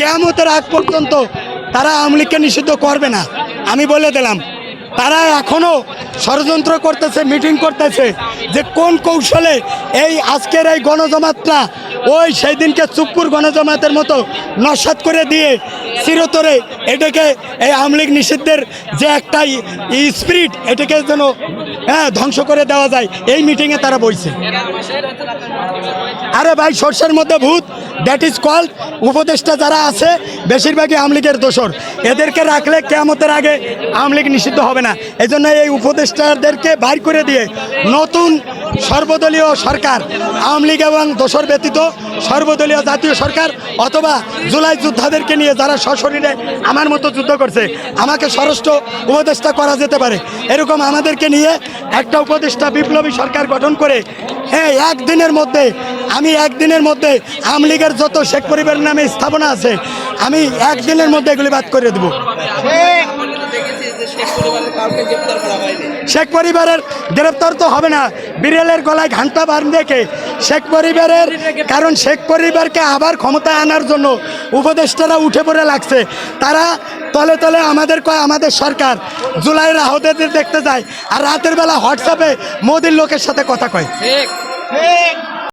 কেয়ামতের আগ পর্যন্ত তারা আওয়ামী নিষিদ্ধ করবে না। আমি বলে দিলাম, তারা এখনও ষড়যন্ত্র করতেছে, মিটিং করতেছে যে কোন কৌশলে এই আজকের এই গণজমাতটা ওই সেই দিনকে চুপ্পুর গণজমাতের মতো নস্বাত করে দিয়ে চিরতরে এটাকে এই আওয়ামী লীগ নিষিদ্ধের যে একটা স্পিরিট, এটাকে যেন হ্যাঁ ধ্বংস করে দেওয়া যায়, এই মিটিংয়ে তারা বইছে। আরে ভাই, সর্ষের মধ্যে ভূত দ্যাট ইজ কল্ড উপদেষ্টা যারা আছে, বেশিরভাগই আমলিগের দোষর। এদেরকে রাখলে কেমতের আগে আমলিগ নিষিদ্ধ হবে না। এই জন্য এই উপদেষ্টাদেরকে বাইর করে দিয়ে নতুন সর্বদলীয় সরকার, আওয়ামী লীগ এবং দোষর ব্যতীত সর্বদলীয় জাতীয় সরকার অথবা জুলাই যোদ্ধাদেরকে নিয়ে যারা সশরীরে আমার মতো যুদ্ধ করছে, আমাকে স্বরাষ্ট্র উপদেষ্টা করা যেতে পারে। এরকম আমাদেরকে নিয়ে একটা উপদেষ্টা বিপ্লবী সরকার গঠন করে হ্যাঁ একদিনের মধ্যে, আমি একদিনের মধ্যে আওয়ামী লীগের যত শেখ পরিবারের নামে স্থাপনা আছে, আমি একদিনের মধ্যে এগুলি বাদ করে দেবো। শেখ পরিবারের গ্রেপ্তার তো হবে না। বিড়ালের গলায় ঘান্টা বান দেখে শেখ পরিবারের কারণ শেখ পরিবারকে আবার ক্ষমতা আনার জন্য উপদেষ্টারা উঠে পড়ে লাগছে। তারা তলে তলে আমাদের কয় আমাদের সরকার জুলাইয়ের আহতদের দেখতে যায় আর রাতের বেলা হোয়াটসঅ্যাপে মোদির লোকের সাথে কথা কয়। ঠিক।